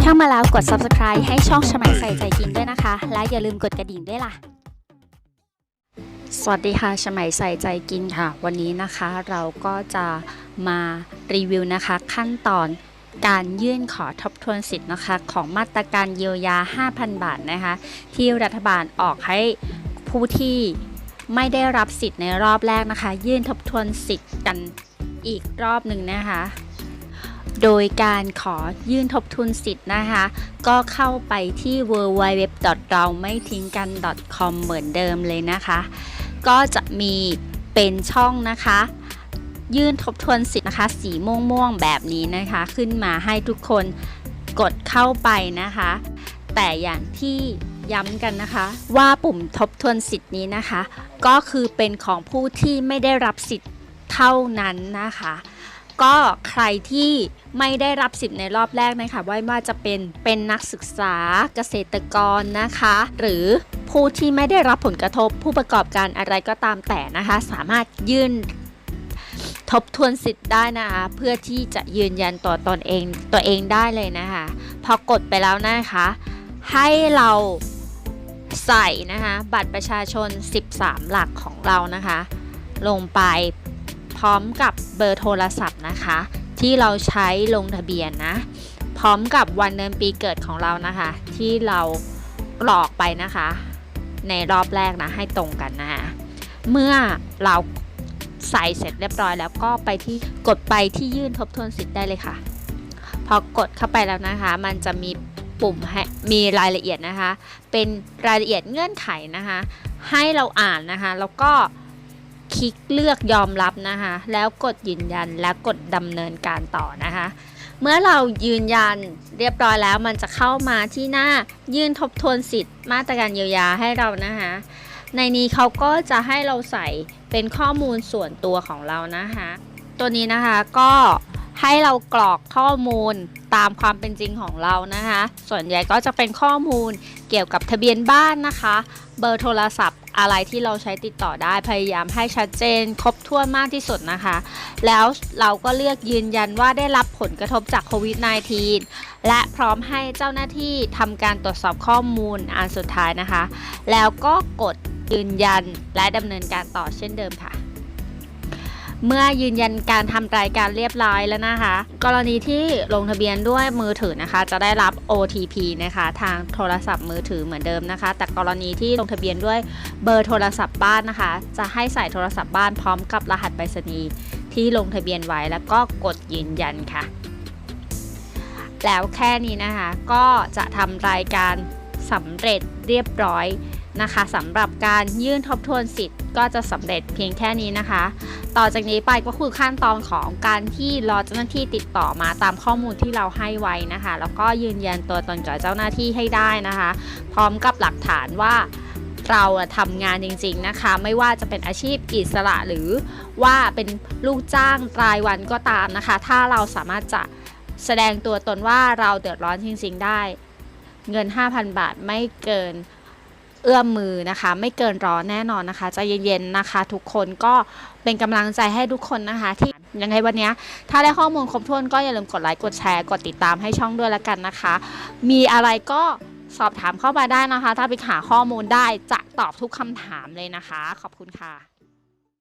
เข้ามาแล้วกด subscribe ให้ช่องชมัยใส่ใจกินด้วยนะคะ และอย่าลืมกดกระดิ่งด้วยล่ะ สวัสดีค่ะชมัยใส่ใจกินค่ะ วันนี้นะคะเราก็จะมารีวิวนะคะ ขั้นตอนการยื่นขอทบทวนสิทธิ์นะคะ ของมาตรการเยียวยา 5,000 บาทนะคะ ที่รัฐบาลออกให้ผู้ที่ ไม่ได้รับสิทธิ์ในรอบแรกนะคะ ยื่นทบทวนสิทธิ์กันอีกรอบหนึ่งนะคะ โดยการขอยื่นทบทวนสิทธิ์นะคะ ก็เข้าไปที่ www เราไม่ทิ้งกัน .com เหมือนเดิมเลยนะคะ ก็จะมีเป็นช่องนะคะ ยื่นทบทวนสิทธิ์นะคะ สีม่วงๆแบบนี้นะคะ ขึ้นมาให้ทุกคนกดเข้าไปนะคะ แต่อย่างที่ ย้ำกันนะคะ ว่าปุ่มทบทวนสิทธิ์นี้นะคะ ก็คือเป็นของผู้ที่ไม่ได้รับสิทธิ์เท่านั้นนะคะ ก็ใครที่ไม่ได้รับสิทธิ์ในรอบแรกนะคะว่าว่าจะเป็นเป็นนักศึกษาเกษตรกรนะคะ หรือผู้ที่ไม่ได้รับผลกระทบผู้ประกอบการอะไรก็ตามแต่นะคะ สามารถยื่นทบทวนสิทธิ์ได้นะคะ เพื่อที่จะยืนยันตัวตนเองตัวเองได้เลยนะคะ พอกดไปแล้วนะคะ ให้เรา ใส่นะคะ บัตรประชาชน 13 หลักของเรานะคะ ลงไปพร้อมกับเบอร์โทรศัพท์นะคะ ที่เราใช้ลงทะเบียนนะ พร้อมกับวันเดือนปีเกิดของเรานะคะ ที่เรากรอกไปนะคะ ในรอบแรกนะให้ตรงกันนะคะเมื่อเราใส่เสร็จเรียบร้อยแล้วก็ไปที่กดไปที่ยื่นทบทวนสิทธิ์ได้เลยค่ะ พอกดเข้าไปแล้วนะคะ มันจะมี ปุ่มมีรายละเอียดนะคะ เป็นรายละเอียดเงื่อนไขนะคะ ให้เราอ่านนะคะ แล้วก็คลิกเลือกยอมรับนะคะ แล้วกดยืนยันและกดดำเนินการต่อนะคะ เมื่อเรายืนยันเรียบร้อยแล้วมันจะเข้ามาที่หน้ายื่นทบทวนสิทธิ์มาตรการเยียวยาให้เรานะคะ ในนี้เขาก็จะให้เราใส่เป็นข้อมูลส่วนตัวของเรานะคะ ตัวนี้นะคะก็ ให้เรากรอกข้อมูลตามความเป็นจริงของเรานะคะ ส่วนใหญ่ก็จะเป็นข้อมูลเกี่ยวกับทะเบียนบ้านนะคะ เบอร์โทรศัพท์อะไรที่เราใช้ติดต่อได้พยายามให้ชัดเจน ครบถ้วนมากที่สุดนะคะ แล้วเราก็เลือกยืนยันว่าได้รับผลกระทบจากโควิด -19 และพร้อมให้เจ้าหน้าที่ทำการตรวจสอบข้อมูลอันสุดท้ายนะคะ แล้วก็กดยืนยันและดำเนินการต่อเช่นเดิมค่ะ เมื่อยืนยันการทำรายการเรียบร้อยแล้วนะคะ กรณีที่ลงทะเบียนด้วยมือถือนะคะ จะได้รับ OTP นะคะ ทางโทรศัพท์มือถือเหมือนเดิมนะคะ แต่กรณีที่ลงทะเบียนด้วยเบอร์โทรศัพท์บ้านนะคะ จะให้ใส่โทรศัพท์บ้านพร้อมกับรหัสไปรษณีย์ที่ลงทะเบียนไว้แล้วก็กดยืนยันค่ะ แล้วแค่นี้นะคะก็จะทำรายการ สำเร็จเรียบร้อยนะคะสำหรับการยื่นทบทวนสิทธิ์ก็จะสำเร็จเพียงแค่นี้นะคะ ต่อจากนี้ไปก็คือขั้นตอนของการที่รอเจ้าหน้าที่ติดต่อมาตามข้อมูลที่เราให้ไว้นะคะ แล้วก็ยืนยันตัวตนกับเจ้าหน้าที่ให้ได้นะคะ พร้อมกับหลักฐานว่าเราทำงานจริงๆนะคะ ไม่ว่าจะเป็นอาชีพอิสระหรือว่าเป็นลูกจ้างรายวันก็ตามนะคะ ถ้าเราสามารถจะแสดงตัวตนว่าเราเดือดร้อนจริง ๆ ได้ เงิน 5,000 บาทไม่เกินเอื้อมมือนะคะ ไม่เกินร้อนแน่นอนนะคะใจเย็นๆนะคะ ทุกคนก็เป็นกำลังใจให้ทุกคนนะคะ ที่ยังไงวันนี้ถ้าได้ข้อมูลครบถ้วนก็อย่าลืมกดไลค์กดแชร์กดติดตามให้ช่องด้วยละกันนะคะ มีอะไรก็สอบถามเข้ามาได้นะคะ ถ้าไปหาข้อมูลได้จะตอบทุกคำถามเลยนะคะ ขอบคุณค่ะ